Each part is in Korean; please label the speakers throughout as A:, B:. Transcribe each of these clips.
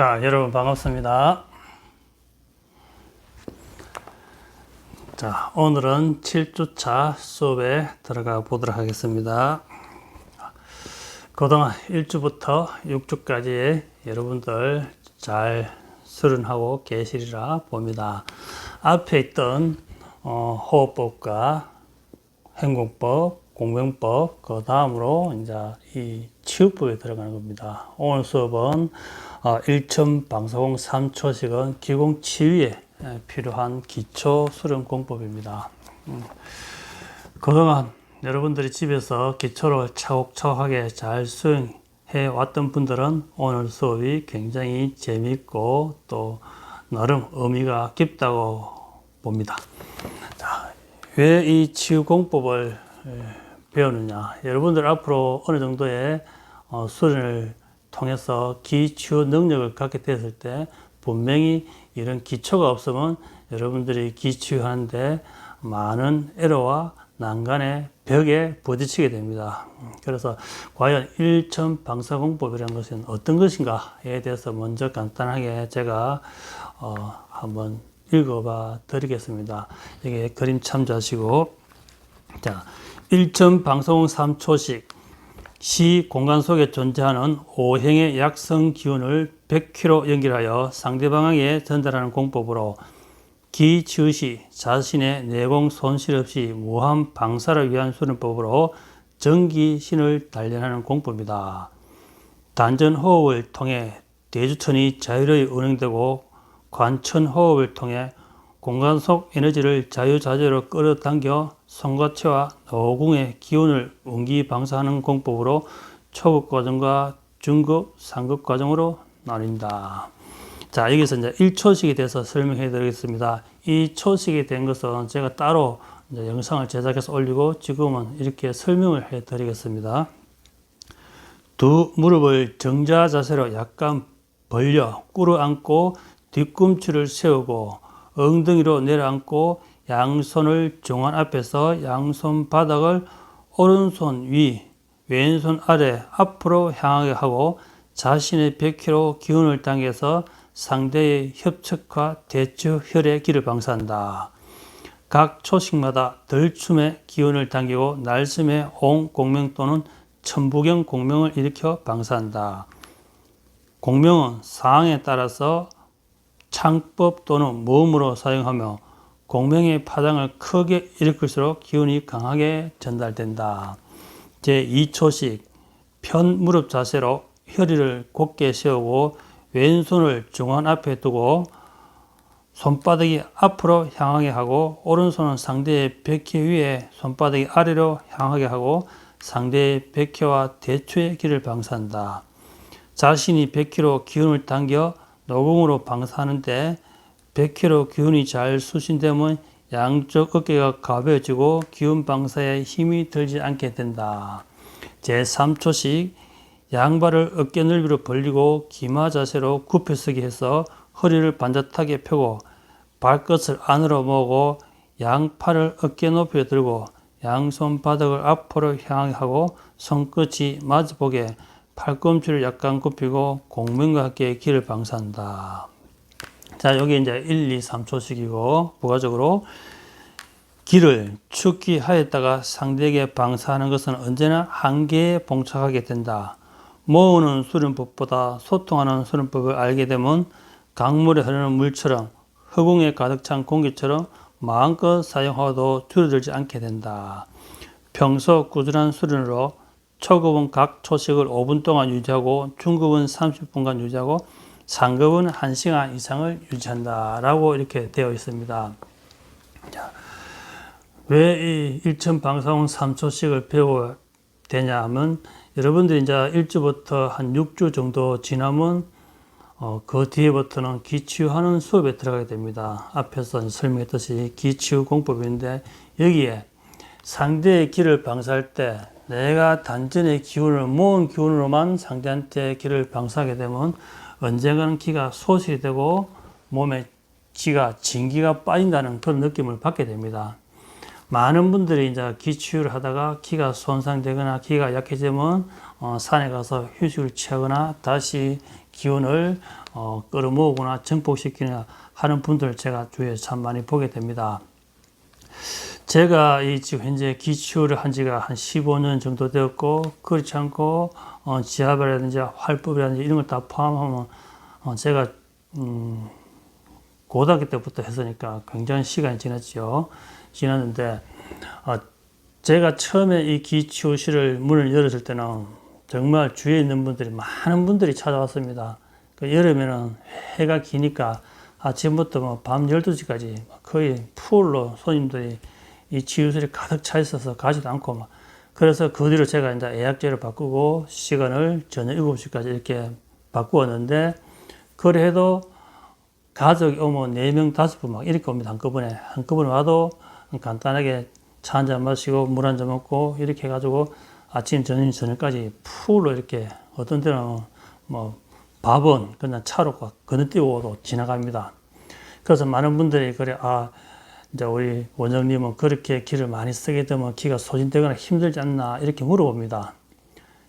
A: 자, 여러분 반갑습니다. 자, 오늘은 7주차 수업에 들어가 보도록 하겠습니다. 그동안 1주부터 6주까지 여러분들 잘 수련하고 계시리라 봅니다. 앞에 있던 어, 호흡법과 행공법, 공병법, 그 다음으로 이제 이 치유법에 들어가는 겁니다. 오늘 수업은 어, 1천 방사공 3초씩은 기공 치유에 필요한 기초 수련 공법입니다. 음. 그동안 여러분들이 집에서 기초를 차곡차곡하게 잘 수행해 왔던 분들은 오늘 수업이 굉장히 재미있고 또 나름 의미가 깊다고 봅니다. 왜이 치유공법을 에, 배우느냐? 여러분들 앞으로 어느 정도의 어, 수련을 통해서 기치유 능력을 갖게 됐을 때 분명히 이런 기초가 없으면 여러분들이 기치유하는데 많은 에러와 난간의 벽에 부딪히게 됩니다. 그래서 과연 일천 방사공법이라는 것은 어떤 것인가에 대해서 먼저 간단하게 제가 어, 한번 읽어봐 드리겠습니다. 이게 그림 참조하시고 자, 1천 방사공 3초씩 시 공간 속에 존재하는 오행의 약성 기운을 100km 연결하여 상대방에게 전달하는 공법으로 기치의시 자신의 내공 손실 없이 무한 방사를 위한 수련법으로 전기신을 단련하는 공법입니다. 단전 호흡을 통해 대주천이 자유로이 운행되고 관천 호흡을 통해 공간 속 에너지를 자유자재로 끌어당겨 성과체와 노궁의 기운을 운기 방사하는 공법으로 초급 과정과 중급, 상급 과정으로 나뉜다. 자, 여기서 이제 1초식에 대해서 설명해 드리겠습니다. 이 초식이 된 것은 제가 따로 영상을 제작해서 올리고 지금은 이렇게 설명을 해 드리겠습니다. 두 무릎을 정자 자세로 약간 벌려 꿇어 앉고 뒤꿈치를 세우고 엉덩이로 내려앉고 양손을 종안 앞에서 양손 바닥을 오른손 위, 왼손 아래 앞으로 향하게 하고 자신의 100kg 기운을 당겨서 상대의 대추 혈의 길을 방사한다. 각 초식마다 덜춤의 기운을 당기고 날숨의 옹 공명 또는 천부경 공명을 일으켜 방사한다. 공명은 상황에 따라서 창법 또는 모음으로 사용하며 공명의 파장을 크게 일으킬수록 기운이 강하게 전달된다. 제2초식 편 무릎 자세로 허리를 곧게 세우고 왼손을 중앙 앞에 두고 손바닥이 앞으로 향하게 하고 오른손은 상대의 백회 위에 손바닥이 아래로 향하게 하고 상대의 백회와 대추의 길을 방사한다. 자신이 100kg 기운을 당겨 노공으로 방사하는데 100kg 기운이 잘 수신되면 양쪽 어깨가 가벼워지고 기운 방사에 힘이 들지 않게 된다. 제3초씩 양발을 어깨 넓이로 벌리고 기마 자세로 굽혀 서기 해서 허리를 반듯하게 펴고 발끝을 안으로 모으고 양팔을 어깨 높이에 들고 양손 바닥을 앞으로 향하게 하고 손끝이 마주보게 팔꿈치를 약간 굽히고 공명과 함께 길을 방사한다. 자, 여기 이제 1, 2, 3초씩이고 부가적으로 길을 축기 하였다가 상대에게 방사하는 것은 언제나 한계에 봉착하게 된다. 모으는 수련법보다 소통하는 수련법을 알게 되면 강물에 흐르는 물처럼 허공에 가득 찬 공기처럼 마음껏 사용하고도 줄어들지 않게 된다. 평소 꾸준한 수련으로 초급은 각 초식을 5분 동안 유지하고 중급은 30분간 유지하고 상급은 1시간 이상을 유지한다 라고 이렇게 되어 있습니다. 왜이 1천 방사홍 3초씩을 배워야 되냐 하면 여러분들이 이제 1주부터 한 6주 정도 지나면 어, 그 뒤에부터는 기치유하는 수업에 들어가게 됩니다. 앞에서 설명했듯이 기치유 공법인데 여기에 상대의 길을 방사할 때 내가 단전의 기운을 모은 기운으로만 상대한테 기를 방사하게 되면 언젠가는 기가 소실이 되고 몸에 기가 진기가 빠진다는 그런 느낌을 받게 됩니다. 많은 분들이 이제 기치유를 하다가 기가 손상되거나 기가 약해지면 어, 산에 가서 휴식을 취하거나 다시 기운을 어, 끌어모으거나 증폭시키나 하는 분들 제가 주위에 참 많이 보게 됩니다. 제가 이 지금 현재 기치유를 한 지가 한 15년 정도 되었고 그렇지 않고 어, 지압이라든지 활법이라든지 이런 걸 다 포함하면 어, 제가 음, 고등학교 때부터 했으니까 굉장히 시간이 지났죠. 지났는데 어, 제가 처음에 이 기치유실을 문을 열었을 때는 정말 주위에 있는 분들이 많은 분들이 찾아왔습니다. 그 여름에는 해가 기니까 아침부터 뭐밤 12시까지 거의 풀로 손님들이 이 치유실이 가득 차 있어서 가지도 않고 막 그래서 그 뒤로 제가 이제 예약제를 바꾸고 시간을 저녁 7시까지 이렇게 바꾸었는데 그래도 가족이 오면 4명, 5분 막 이렇게 옵니다. 한꺼번에. 한꺼번에 와도 간단하게 차 한 잔 마시고 물 한 잔 먹고 이렇게 해가지고 아침, 저녁, 저녁까지 풀로 이렇게 어떤 때는 뭐 밥은 그냥 차로 건너뛰고도 지나갑니다. 그래서 많은 분들이 그래, 아, 이제 우리 원장님은 그렇게 기를 많이 쓰게 되면 기가 소진되거나 힘들지 않나 이렇게 물어봅니다.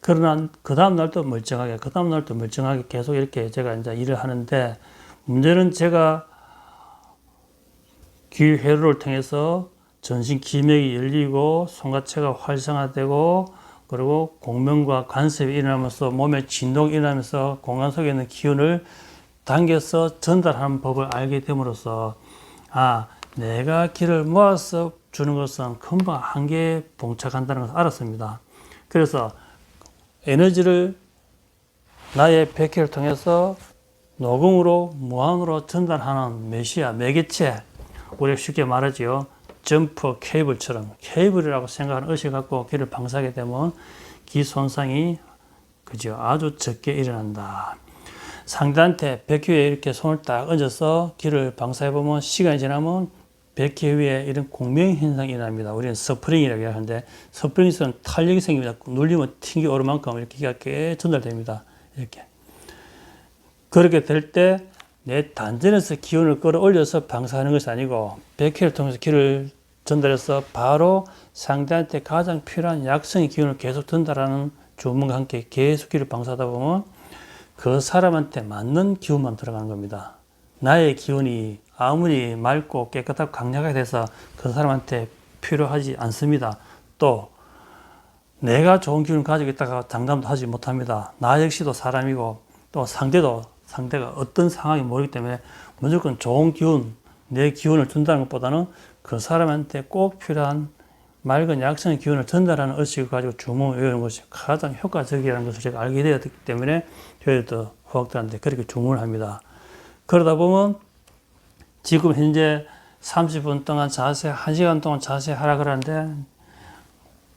A: 그러나 그 다음 날도 멀쩡하게, 그 다음 날도 멀쩡하게 계속 이렇게 제가 이제 일을 하는데 문제는 제가 기회로를 통해서 전신 기맥이 열리고 손가체가 활성화되고 그리고 공명과 관습이 일어나면서 몸에 진동이 일어나면서 공간 속에 있는 기운을 당겨서 전달하는 법을 알게 됨으로써 아 내가 기를 모아서 주는 것은 금방 한계에 봉착한다는 것을 알았습니다. 그래서 에너지를 나의 백회를 통해서 녹음으로 무한으로 전달하는 메시아 매개체 우리가 쉽게 말하지요. 점프 케이블처럼 케이블이라고 생각하는 의식 갖고 기를 방사하게 되면 기 손상이 그죠 아주 적게 일어난다. 상대한테 백회 이렇게 손을 딱 얹어서 기를 방사해 보면 시간이 지나면 백회 위에 이런 공명 현상이 일어납니다. 우리는 스프링이라고 하는데 스프링에서는 탄력이 생깁니다. 눌리면 튕겨 오를 만큼 이렇게 기가 꽤 전달됩니다. 이렇게 그렇게 될 때 내 단전에서 기운을 끌어올려서 방사하는 것이 아니고 백회를 통해서 기를 전달해서 바로 상대한테 가장 필요한 약성의 기운을 계속 전달하는 주문과 함께 계속 기를 방사하다 보면 그 사람한테 맞는 기운만 들어가는 겁니다. 나의 기운이 아무리 맑고 깨끗하고 강력하게 돼서 그 사람한테 필요하지 않습니다. 또 내가 좋은 기운을 가지고 있다가 장담도 하지 못합니다. 나 역시도 사람이고 또 상대도 상대가 어떤 상황이 모르기 때문에 무조건 좋은 기운, 내 기운을 준다는 것보다는 그 사람한테 꼭 필요한 맑은 약성의 기운을 전달하는 의식을 가지고 주문을 외우는 것이 가장 효과적이라는 것을 제가 알게 되었기 때문에 저희도 후학들한테 그렇게 주문을 합니다. 그러다 보면 지금 현재 30분 동안 자세, 1시간 동안 자세 하라 그러는데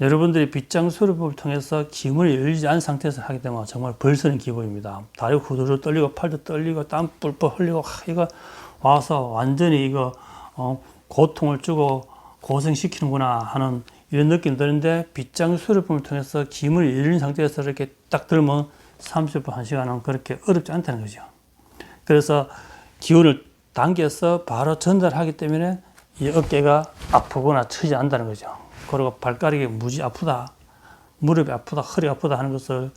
A: 여러분들이 빗장 수료법을 통해서 기문이 열리지 않은 상태에서 하게 되면 정말 벌쓰는 기분입니다. 다리 후두루 떨리고 팔도 떨리고 땀 뿔뿔 흘리고 하, 이거 와서 완전히 이거 어, 고통을 주고 고생시키는구나 하는 이런 느낌 드는데 빗장 수료법을 통해서 기문이 열린 상태에서 이렇게 딱 들면 30분, 1시간은 그렇게 어렵지 않다는 거죠. 그래서 기운을 당겨서 바로 전달하기 때문에 이 어깨가 아프거나 처지 않다는 거죠. 그리고 발가락이 무지 아프다, 무릎이 아프다, 허리 아프다 하는 것을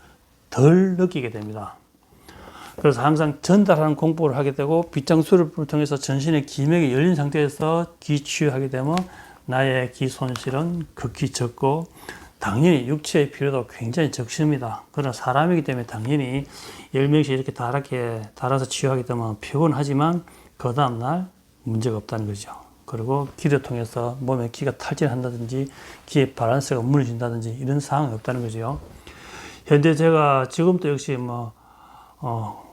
A: 덜 느끼게 됩니다. 그래서 항상 전달하는 공부를 하게 되고 빗장수를 통해서 전신의 기맥이 열린 상태에서 기치유하게 되면 나의 기 손실은 극히 적고 당연히 육체의 필요도 굉장히 적습니다. 그러나 사람이기 때문에 당연히 10명씩 이렇게 달아서 치유하게 되면 피곤하지만 그 다음날 문제가 없다는 거죠. 그리고 기를 통해서 몸에 기가 탈진한다든지 기의 밸런스가 무너진다든지 이런 상황이 없다는 거죠. 현재 제가 지금도 역시 뭐, 어,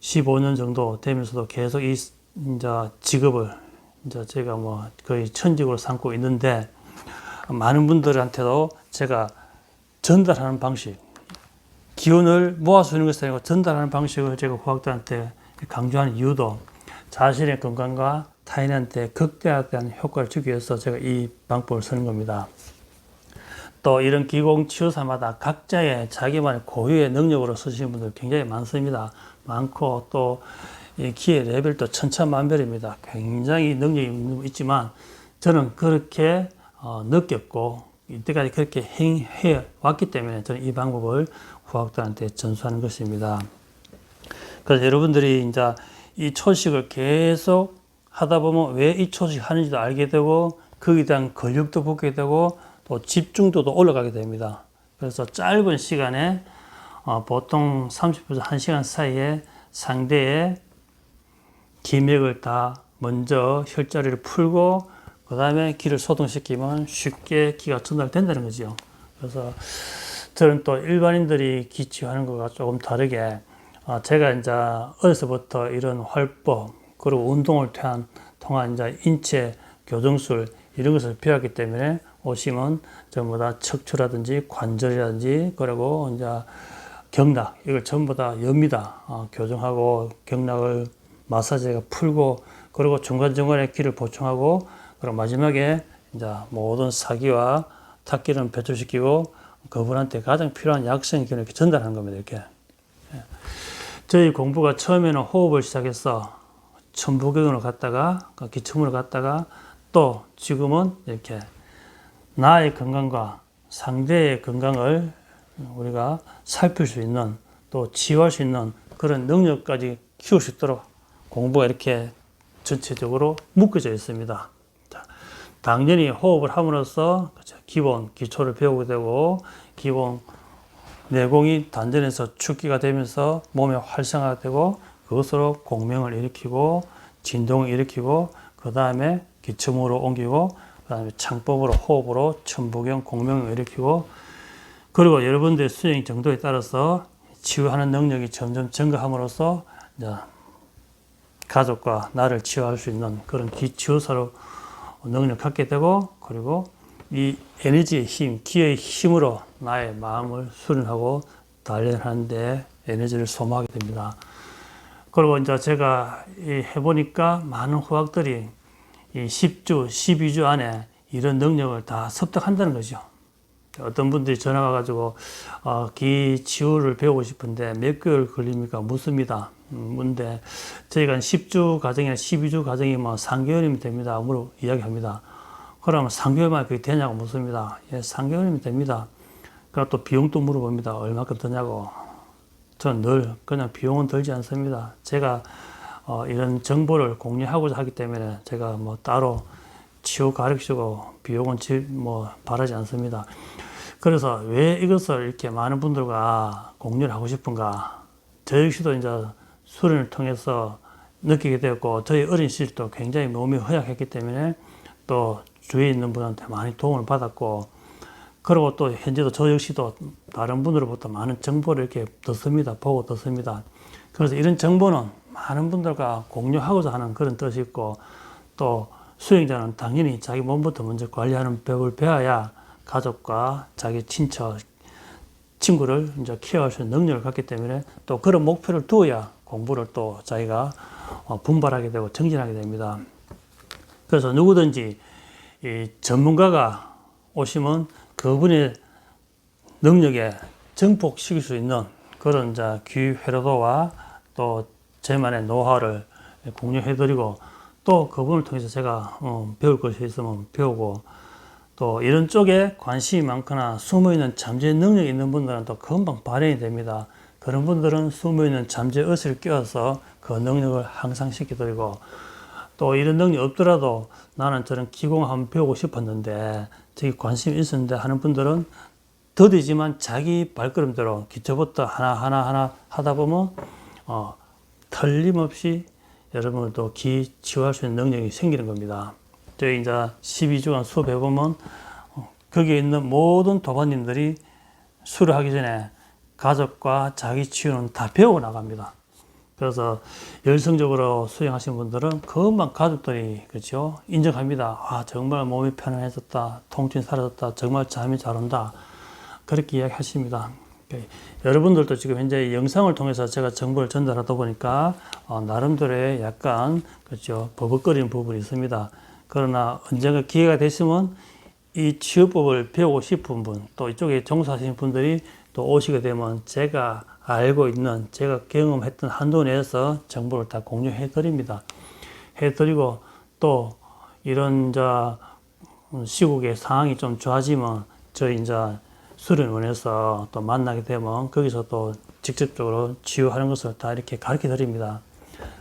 A: 15년 정도 되면서도 계속 이, 이제 직업을 이제 제가 뭐 거의 천직으로 삼고 있는데 많은 분들한테도 제가 전달하는 방식, 기운을 모아주는 것이 아니고 전달하는 방식을 제가 후학들한테 강조하는 이유도 자신의 건강과 타인한테 극대화된 효과를 주기 위해서 제가 이 방법을 쓰는 겁니다. 또 이런 기공 치유사마다 각자의 자기만의 고유의 능력으로 쓰시는 분들 굉장히 많습니다. 많고 또 기의 레벨도 천차만별입니다. 굉장히 능력이 있지만 저는 그렇게 어, 느꼈고 이때까지 그렇게 해 왔기 때문에 저는 이 방법을 후학들한테 전수하는 것입니다. 그래서 여러분들이 이제 이 초식을 계속 하다 보면 왜 이 초식 하는지도 알게 되고 거기에 대한 근육도 붙게 되고 또 집중도도 올라가게 됩니다. 그래서 짧은 시간에 어, 보통 30분에서 1시간 사이에 상대의 기맥을 다 먼저 혈자리를 풀고 그 다음에 기를 소동시키면 쉽게 기가 전달된다는 거죠. 그래서 저는 또 일반인들이 기치하는 것과 조금 다르게 어, 제가 이제 어려서부터 이런 활법 그리고 운동을 통한, 통한 이제 인체 교정술 이런 것을 배웠기 때문에 오시면 전부 다 척추라든지 관절이라든지 그리고 이제 경락 이걸 전부 다 엽니다. 어, 교정하고 경락을 마사지가 풀고 그리고 중간 중간에 기를 보충하고 그리고 마지막에 이제 모든 사기와 탁기를 배출시키고 그분한테 가장 필요한 기를 이렇게 전달하는 겁니다. 이렇게 예. 저희 공부가 처음에는 호흡을 시작해서 천부경으로 갔다가 그 기침으로 갔다가 또 지금은 이렇게 나의 건강과 상대의 건강을 우리가 살필 수 있는 또 치유할 수 있는 그런 능력까지 키울 수 있도록 공부가 이렇게 전체적으로 묶여져 있습니다. 자, 당연히 호흡을 함으로써 기본 기초를 배우게 되고 기본 내공이 단전에서 축기가 되면서 몸에 활성화가 되고 그것으로 공명을 일으키고 진동을 일으키고 그 다음에 기침으로 옮기고 그 다음에 창법으로 호흡으로 천부경 공명을 일으키고 그리고 여러분들의 수행 정도에 따라서 치유하는 능력이 점점 증가함으로써 가족과 나를 치유할 수 있는 그런 기치유사로 능력 갖게 되고 그리고 이 에너지의 힘, 기의 힘으로 나의 마음을 수련하고 단련하는 데 에너지를 소모하게 됩니다. 그리고 이제 제가 해보니까 많은 후학들이 이 10주, 12주 안에 이런 능력을 다 습득한다는 거죠. 어떤 분들이 전화 와가지고 어, 기 치유를 배우고 싶은데 몇 개월 걸립니까? 묻습니다. 음, 근데 저희가 10주 과정이나 12주 과정이 뭐 3개월이면 됩니다. 물어 이야기합니다. 그러면 3개월만 그게 되냐고 묻습니다. 예, 3개월이면 됩니다. 그리고 또 비용도 물어봅니다. 얼마큼 드냐고. 저는 늘 그냥 비용은 들지 않습니다. 제가 어, 이런 정보를 공유하고자 하기 때문에 제가 뭐 따로 치유 가르치고 비용은 지, 뭐 바라지 않습니다. 그래서 왜 이것을 이렇게 많은 분들과 공유를 하고 싶은가? 저 역시도 이제 수련을 통해서 느끼게 되었고 저희 어린 시절도 굉장히 몸이 허약했기 때문에 또 주위에 있는 분한테 많이 도움을 받았고 그리고 또 현재도 저 역시도 다른 분으로부터 많은 정보를 이렇게 듣습니다. 보고 듣습니다. 그래서 이런 정보는 많은 분들과 공유하고자 하는 그런 뜻이 있고 또 수행자는 당연히 자기 몸부터 먼저 관리하는 법을 배워야 가족과 자기 친척, 친구를 이제 케어할 수 있는 능력을 갖기 때문에 또 그런 목표를 두어야 공부를 또 자기가 어, 분발하게 되고 정진하게 됩니다. 그래서 누구든지 이 전문가가 오시면 그분의 능력에 증폭시킬 수 있는 그런 자 기회로도와 또 제만의 노하우를 공유해드리고 또 그분을 통해서 제가 어, 배울 것이 있으면 배우고 또 이런 쪽에 관심이 많거나 숨어있는 잠재 능력이 있는 분들은 또 금방 발현이 됩니다. 그런 분들은 숨어있는 잠재 의식을 끼워서 그 능력을 향상시켜드리고 또 이런 능력이 없더라도 나는 저런 기공 한번 배우고 싶었는데 저기 관심이 있었는데 하는 분들은 더디지만 자기 발걸음대로 기초부터 하나하나 하나 하다 보면 어, 틀림없이 여러분도 기 치유할 수 있는 능력이 생기는 겁니다. 저희 이제 12주간 수업해 보면 어, 거기에 있는 모든 도반님들이 수를 하기 전에 가족과 자기 치유는 다 배우고 나갑니다. 그래서 열성적으로 수행하신 분들은 금방 가족들이 그렇죠 인정합니다. 아 정말 몸이 편안해졌다, 통증이 사라졌다, 정말 잠이 잘 온다 그렇게 이야기하십니다. 네. 여러분들도 지금 현재 영상을 통해서 제가 정보를 전달하다 보니까 어, 나름대로의 약간 그렇죠 버벅거리는 부분이 있습니다. 그러나 언젠가 기회가 되시면 이 치유법을 배우고 싶은 분, 또 이쪽에 종사하시는 분들이 또 오시게 되면 제가 알고 있는, 제가 경험했던 한도 내에서 정보를 다 공유해 드립니다. 해 드리고 또 이런 자 시국의 상황이 좀 좋아지면 저희 이제 수련원에서 또 만나게 되면 거기서 또 직접적으로 치유하는 것을 다 이렇게 가르쳐 드립니다.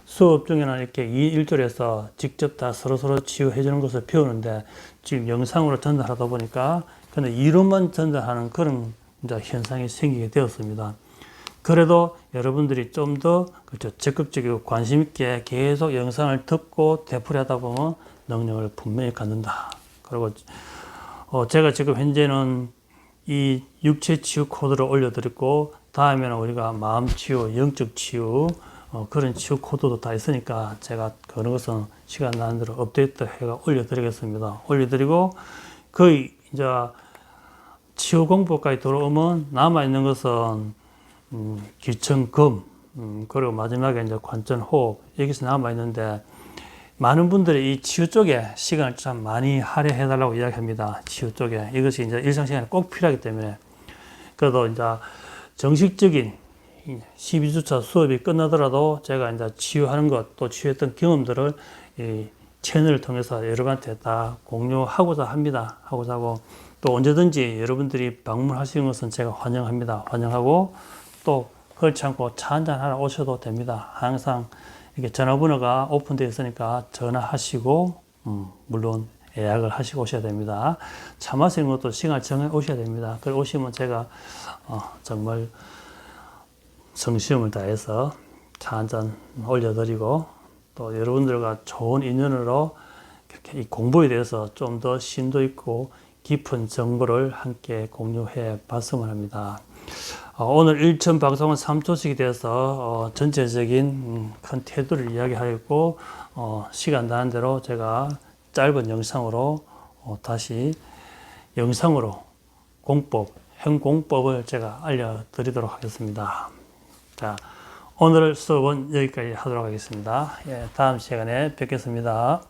A: 수업 중에는 이렇게 2, 1절에서 직접 다 서로서로 치유해 주는 것을 배우는데 지금 영상으로 전달하다 보니까 근데 이론만 전달하는 그런 현상이 생기게 되었습니다. 그래도 여러분들이 좀 더 그렇죠 적극적이고 관심 있게 계속 영상을 듣고 되풀이하다 보면 능력을 분명히 갖는다. 그리고 어, 제가 지금 현재는 이 육체 치유 코드를 올려드렸고 다음에는 우리가 마음 치유, 영적 치유 어, 그런 치유 코드도 다 있으니까 제가 그런 것은 시간 나는 대로 업데이트 해가 올려드리겠습니다. 올려드리고 거의 이제 치유 공부까지 들어오면 남아 있는 것은 음, 기천금 음, 그리고 마지막에 이제 관전 호흡 여기서 남아 있는데 많은 분들이 이 치유 쪽에 시간을 참 많이 할애해 달라고 이야기합니다. 치유 쪽에 이것이 이제 일상 시간에 꼭 필요하기 때문에 그래도 이제 정식적인 12주차 수업이 끝나더라도 제가 이제 치유하는 것 또 치유했던 경험들을 이 채널을 통해서 여러분한테 다 공유하고자 합니다. 하고자 하고 또 언제든지 여러분들이 방문하시는 것은 제가 환영합니다. 환영하고 또 그렇지 않고 차 한잔 하러 오셔도 됩니다. 항상 이렇게 전화번호가 오픈되어 있으니까 전화하시고 음, 물론 예약을 하시고 오셔야 됩니다. 차 마시는 것도 시간을 정해 오셔야 됩니다. 그 오시면 제가 어, 정말 성심을 다해서 차 한 잔 올려드리고 또 여러분들과 좋은 인연으로 이렇게 이 공부에 대해서 좀 더 심도 있고 깊은 정보를 함께 공유해 봤으면 합니다. 어, 오늘 일천 방송은 3초씩이 되어서 어, 전체적인 음, 큰 태도를 이야기하였고 어, 시간 나는 대로 제가 짧은 영상으로 어, 다시 영상으로 공법, 행공법을 제가 알려드리도록 하겠습니다. 자, 오늘 수업은 여기까지 하도록 하겠습니다. 예, 다음 시간에 뵙겠습니다.